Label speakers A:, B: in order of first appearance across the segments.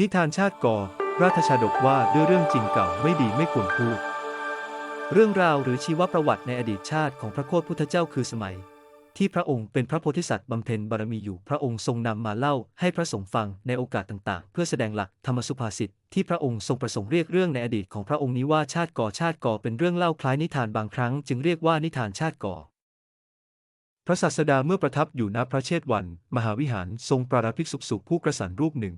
A: นิทานชาติก่อราชชาดกว่าด้วยเรื่องจริงเก่าไม่ดีไม่ควรพูด เรื่องราวหรือชีวประวัติในอดีตชาติของพระโคตรพุทธเจ้าคือสมัย ที่พระองค์เป็นพระโพธิสัตว์บำเพ็ญบารมีอยู่พระองค์ทรงนำมาเล่าให้พระสงฆ์ฟังในโอกาสต่างๆ เพื่อแสดงหลักธรรมสุภาษิตที่พระองค์ทรงประสงค์เรียกเรื่องในอดีตของพระองค์นี้ว่าชาติก่อชาติก่อเป็นเรื่องเล่าคล้ายนิทานบางครั้ง จึงเรียกว่านิทานชาติก่อพระศาสดาเมื่อประทับอยู่ณพระเชตวัน มหาวิหารทรงปราราภิกษุสุผู้กระสันรูปหนึ่ง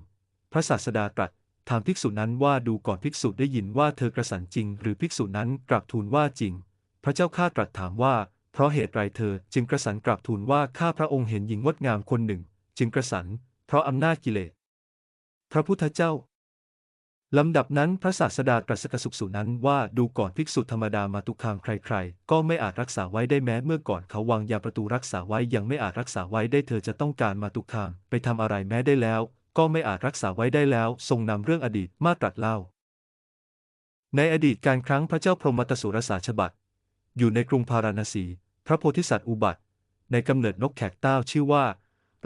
A: พระศาสดาตรัสถามภิกษุนั้นว่าดูก่อนภิกษุได้ยินว่าเธอกระสันจริง หรือภิกษุนั้นกลับทูลว่าจริง พระเจ้าข้าตรัสถามว่า เพราะเหตุไรเธอจึงกระสันกลับทูลว่าข้าพระองค์เห็นหญิงงดงามคนหนึ่ง จึงกระสัน เพราะอำนาจกิเลส พระพุทธเจ้าลำดับนั้นพระศาสดาตรัสกสุขสุนั้นว่าดูก่อนภิกษุธรรมดามาตุคามใครๆ ก็ไม่อาจรักษาไว้ได้แม้เมื่อก่อนเขาวางยาประตูรักษาไว้ยังไม่อาจรักษาไว้ได้เธอจะต้องการมาตุคามไปทำอะไรแม้ได้แล้ว ก็ไม่อาจรักษาไว้ได้แล้วทรงนำเรื่องอดีตมาตรัสเล่า ในอดีตการครั้งพระเจ้าพรหมตสุรสาชบัตอยู่ในกรุงพาราณสี พระโพธิสัตว์อุบัติ ในกำเนิดนกแขกเต้าชื่อว่า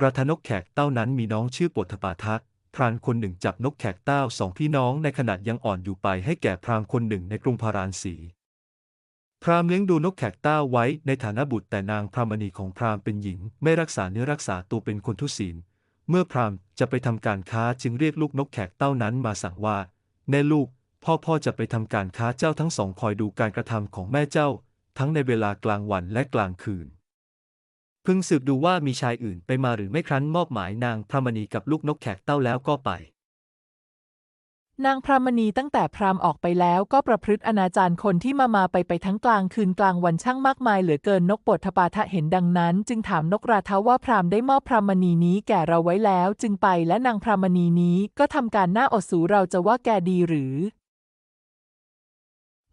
A: ราธนกแขกเต้านั้นมีน้องชื่อปทปาทักพรานคนหนึ่งจับนกแขกเต้าสองพี่น้องในขณะยังอ่อนอยู่ไปให้แก่พรามคนหนึ่งในกรุงพาราณสี พรามเลี้ยงดูนกแขกเต้าไว้ในฐานะบุตรแต่นางพรามณีของพรามเป็นหญิง ไม่รักษาเนื้อรักษาตัวเป็นคนทุศีล เมื่อพราหมณ์จะไปทำการค้าจึงเรียกลูกนกแขกเต้านั้นมาสั่งว่า แน่ลูก พ่อพ่อจะไปทำการค้าเจ้าทั้งสองคอยดูการกระทำของแม่เจ้า ทั้งในเวลากลางวันและกลางคืน พึงสืบดูว่ามีชายอื่นไปมาหรือไม่ครั้นมอบหมายนางพระมณีกับลูกนกแขกเต้าแล้วก็ไป
B: นางพรามณีตั้งแต่พรามออกไปแล้วก็ประพฤติอนาจารคนที่มามาไปไปทั้งกลางคืนกลางวันช่างมากมายเหลือเกินนกปทปาทะเห็นดังนั้น จึงถามนกราทะว่าพรามได้มอบพรามณีนี้แก่เราไว้แล้ว จึงไปและนางพรามณีนี้ก็ทำการหน้าอดสูเราจะว่าแกดีหรือ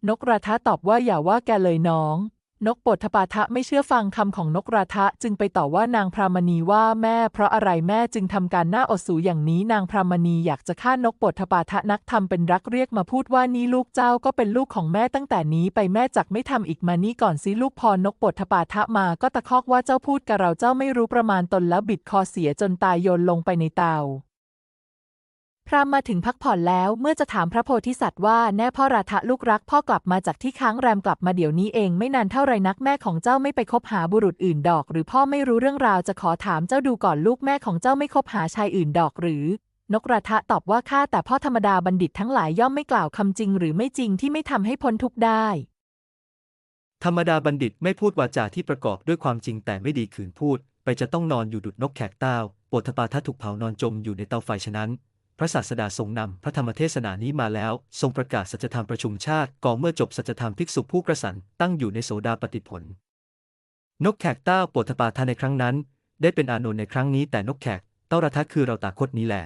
B: นกราทะตอบว่าอย่าว่าแกเลยน้อง นกปทปาทะไม่เชื่อฟังคำของนกราทะจึงไปต่อว่านางพรามณีว่าแม่เพราะอะไรแม่จึงทำการหน้าอดสูอย่างนี้นางพรามณีอยากจะฆ่านกปทปาทะนักทำเป็นรักเรียกมาพูดว่านี่ลูกเจ้าก็เป็นลูกของแม่ตั้งแต่นี้ไปแม่จักไม่ทำอีกมานี่ก่อนสิลูกพอนกปทปาทะมาก็ตะคอกว่าเจ้าพูดกับเราเจ้าไม่รู้ประมาณตนแล้วบิดคอเสียจนตายโยนลงไปในเตา พรามมาถึงพักผ่อนแล้วเมื่อจะถามพระโพธิสัตว์ว่าแน่พ่อราทะลูกรักพ่อกลับมาจากที่ค้างแรมกลับมาเดี๋ยวนี้เองไม่นานเท่าไรนักแม่ของเจ้าไม่ไปคบหาบุรุษอื่นดอก หรือพ่อไม่รู้เรื่องราวจะขอถามเจ้าดูก่อนลูกแม่ของเจ้าไม่คบหาชายอื่นดอกหรือ นกราทะตอบว่าข้าแต่พ่อธรรมดาบัณฑิตทั้งหลายย่อมไม่กล่าวคำจริง หรือไม่จริงที่ไม่ทำให้พ้นทุกข์ได้
A: ธรรมดาบัณฑิตไม่พูดวาจาที่ประกอบด้วยความจริงแต่ไม่ดีขืนพูด ไปจะต้องนอนอยู่ดุดนกแขกเต้าปทปาทัถูกเผานอนจมอยู่ในเตาไฟฉะนั้น ระศาสดาทรงนำพระธรรมเทศนานี้มาแล้ว ทรงประกาศสัจธรรมประชุมชาติก่อนเมื่อจบสัจธรรมภิกษุผู้กระสันตั้งอยู่ในโสดาปฏิผล นกแขกเต้าปทปาทาในครั้งนั้น ได้เป็นอานนท์ในครั้งนี้แต่นกแขกเต้าระทะคือเราตาคตนี้แหละ